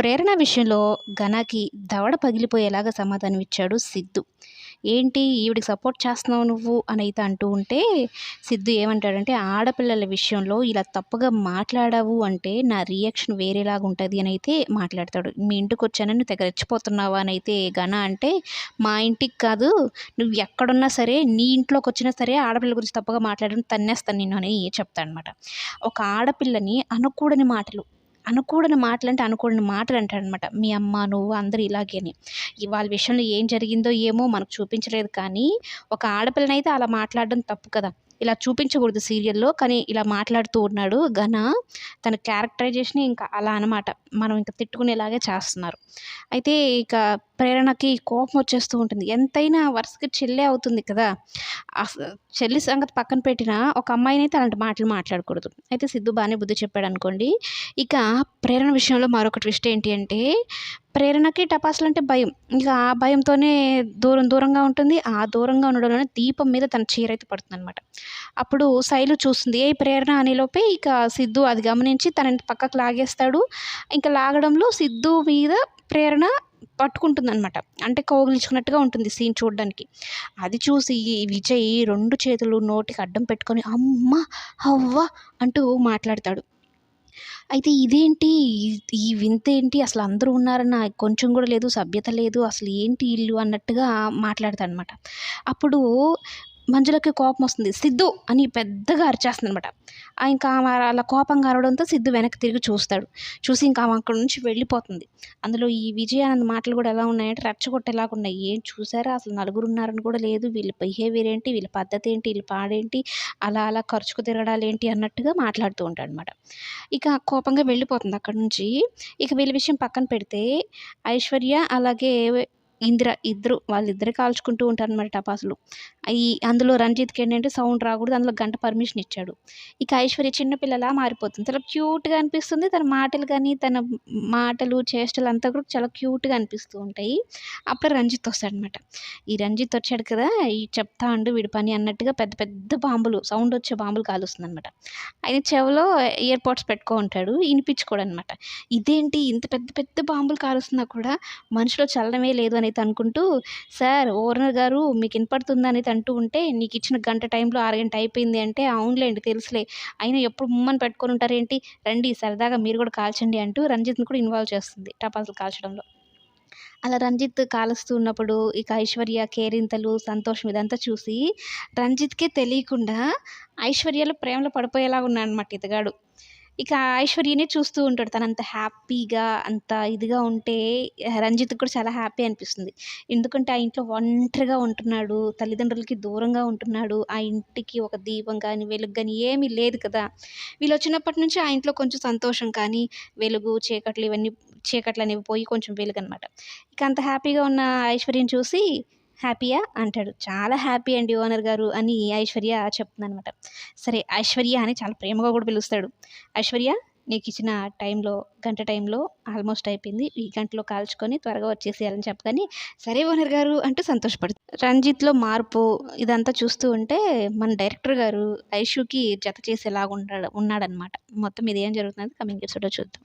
ప్రేరణ విషయంలో ఘనాకి దవడ పగిలిపోయేలాగా సమాధానం ఇచ్చాడు సిద్ధు. ఏంటి ఈవిడికి సపోర్ట్ చేస్తున్నావు నువ్వు? అని అయితే అంటూ ఉంటే సిద్ధు ఏమంటాడంటే ఆడపిల్లల విషయంలో ఇలా తప్పుగా మాట్లాడావు అంటే నా రియాక్షన్ వేరేలాగా ఉంటుంది అని అయితే మాట్లాడతాడు. మీ ఇంటికి వచ్చానని తెగ రెచ్చిపోతున్నావా? అని అయితే ఘన అంటే మా ఇంటికి కాదు నువ్వు ఎక్కడున్నా సరే నీ ఇంట్లోకి వచ్చినా సరే ఆడపిల్ల గురించి తప్పుగా మాట్లాడడం తన్నేస్తాను నేను అని చెప్తాడనమాట ఒక ఆడపిల్లని అనకూడని మాటలు అనకూడని మాటలు అంటే అనకూడని మాటలు అంటాడనమాట మీ అమ్మ నువ్వు అందరూ ఇలాగే అని. వాళ్ళ విషయంలో ఏం జరిగిందో ఏమో మనకు చూపించలేదు కానీ ఒక ఆడపిల్లనైతే అలా మాట్లాడడం తప్పు కదా. ఇలా చూపించకూడదు సీరియల్లో కానీ ఇలా మాట్లాడుతూ ఉన్నాడు ఘన. తన క్యారెక్టరైజేషన్ ఇంకా అలా అనమాట మనం ఇంకా తిట్టుకునేలాగే చేస్తున్నారు. అయితే ఇక ప్రేరణకి కోపం వచ్చేస్తూ ఉంటుంది. ఎంతైనా వరుసకి చెల్లె అవుతుంది కదా. చెల్లి సంగతి పక్కన పెట్టిన ఒక అమ్మాయిని అయితే అలాంటి మాటలు మాట్లాడకూడదు. అయితే సిద్ధు బాగానే బుద్ధి చెప్పాడు అనుకోండి. ఇక ప్రేరణ విషయంలో మరొక ట్విస్ట్ ఏంటి అంటే ప్రేరణకి టపాసులు అంటే భయం. ఇక ఆ భయంతోనే దూరం దూరంగా ఉంటుంది. ఆ దూరంగా ఉండడంలోనే దీపం మీద తన చీర అయితే పడుతుంది అనమాట అప్పుడు శైలు చూస్తుంది ఏ ప్రేరణ అనేలోపే ఇక సిద్ధు అది గమనించి తనని పక్కకు లాగేస్తాడు. ఇంకా లాగడంలో సిద్ధు మీద ప్రేరణ పట్టుకుంటుంది అనమాట అంటే కోగిలించుకున్నట్టుగా ఉంటుంది సీన్ చూడడానికి. అది చూసి విజయ్ రెండు చేతులు నోటికి అడ్డం పెట్టుకొని అమ్మ అవ్వ అంటూ మాట్లాడతాడు. అయితే ఇదేంటి? ఈ వింత ఏంటి? అసలు అందరూ ఉన్నారన్న కొంచెం కూడా లేదు సభ్యత లేదు అసలు ఏంటి ఇల్లు అన్నట్టుగా మాట్లాడతాడు అనమాట అప్పుడు మంజులకి కోపం వస్తుంది. సిద్ధు అని పెద్దగా అరిచేస్తుంది అనమాట ఇంకా ఆమె అలా కోపంగా అరవడంతో సిద్ధు వెనక్కి తిరిగి చూస్తాడు. చూసి ఇంకా ఆమె అక్కడ నుంచి వెళ్ళిపోతుంది. అందులో ఈ విజయానంద్ మాటలు కూడా ఎలా ఉన్నాయంటే రెచ్చగొట్టేలాగా ఉన్నాయి ఏం చూసారా? అసలు నలుగురు ఉన్నారని కూడా లేదు. వీళ్ళ బిహేవియర్ ఏంటి? వీళ్ళ పద్ధతి ఏంటి? వీళ్ళ పాడేంటి? అలా అలా ఖర్చుకు తిరగడాలు ఏంటి? అన్నట్టుగా మాట్లాడుతూ ఉంటాడు అనమాట ఇక కోపంగా వెళ్ళిపోతుంది అక్కడ నుంచి. ఇక వీళ్ళ విషయం పక్కన పెడితే ఐశ్వర్య అలాగే ఇందిర ఇద్దరు వాళ్ళిద్దరే కాల్చుకుంటూ ఉంటారు అనమాట టపాసులు ఈ అందులో రంజిత్కి ఏంటంటే సౌండ్ రాకూడదు అందులో గంట పర్మిషన్ ఇచ్చాడు. ఇక ఐశ్వర్య చిన్నపిల్లలా మారిపోతుంది. చాలా క్యూట్గా అనిపిస్తుంది. తన మాటలు కానీ తన మాటలు చేష్టలు అంతా కూడా చాలా క్యూట్గా అనిపిస్తూ ఉంటాయి. అప్పుడు రంజిత్ వస్తాడనమాట ఈ రంజిత్ వచ్చాడు కదా ఈ చెప్తా ఉండు వీడి పని అన్నట్టుగా పెద్ద పెద్ద బాంబులు సౌండ్ వచ్చే బాంబులు కాలుస్తుంది అనమాట ఆయన చెవిలో ఇయర్ పోడ్స్ పెట్టుకో ఉంటాడు వినిపించుకోడు అనమాట ఇదేంటి ఇంత పెద్ద పెద్ద బాంబులు కాలుస్తున్నా కూడా మనిషిలో చల్లమే లేదు అని అయితే అనుకుంటూ సార్ ఓనర్ గారు మీకు వినపడుతుందా అనేది అంటూ ఉంటే నీకు ఇచ్చిన గంట టైంలో అరగంట అయిపోయింది అంటే అవునులేండి తెలుసులే. అయినా ఎప్పుడు ముమ్మని పెట్టుకొని ఉంటారేంటి? రండి సరదాగా మీరు కూడా కాల్చండి అంటూ రంజిత్ని కూడా ఇన్వాల్వ్ చేస్తుంది టపాసులు కాల్చడంలో. అలా రంజిత్ కాలుస్తూ ఉన్నప్పుడు ఇక ఐశ్వర్య కేరింతలు సంతోషం ఇదంతా చూసి రంజిత్కే తెలియకుండా ఐశ్వర్యలో ప్రేమలో పడిపోయేలాగా ఉన్నాడు ఇతగాడు. ఇక ఐశ్వర్యనే చూస్తూ ఉంటాడు. తను అంత హ్యాపీగా అంత ఇదిగా ఉంటే రంజిత్ కూడా చాలా హ్యాపీ అనిపిస్తుంది. ఎందుకంటే ఆ ఇంట్లో ఒంటరిగా ఉంటున్నాడు. తల్లిదండ్రులకి దూరంగా ఉంటున్నాడు. ఆ ఇంటికి ఒక దీపం కానీ వెలుగు కానీ ఏమీ లేదు కదా. వీళ్ళు వచ్చినప్పటి నుంచి ఆ ఇంట్లో కొంచెం సంతోషం కానీ వెలుగు చీకట్లు ఇవన్నీ చీకట్లు అనేవి పోయి కొంచెం వెలుగు అనమాట ఇక అంత హ్యాపీగా ఉన్న ఐశ్వర్యం చూసి హ్యాపీయా? అంటాడు. చాలా హ్యాపీ అండి ఓనర్ గారు అని ఐశ్వర్య చెప్తుంది అనమాట సరే ఐశ్వర్య అని చాలా ప్రేమగా కూడా పిలుస్తాడు. ఐశ్వర్య నీకు ఇచ్చిన టైంలో గంట టైంలో ఆల్మోస్ట్ అయిపోయింది. ఈ గంటలో కాల్చుకొని త్వరగా వచ్చేసేయాలని చెప్పగానే సరే ఓనర్ గారు అంటూ సంతోషపడుతుంది రంజిత్లో మార్పు ఇదంతా చూస్తూ ఉంటే మన డైరెక్టర్ గారు ఐషుకి జత చేసేలాగా ఉన్నాడు ఉన్నాడనమాట మొత్తం ఇది ఏం జరుగుతున్నది? కమింగ్ ఎపిసోడ్లో చూద్దాం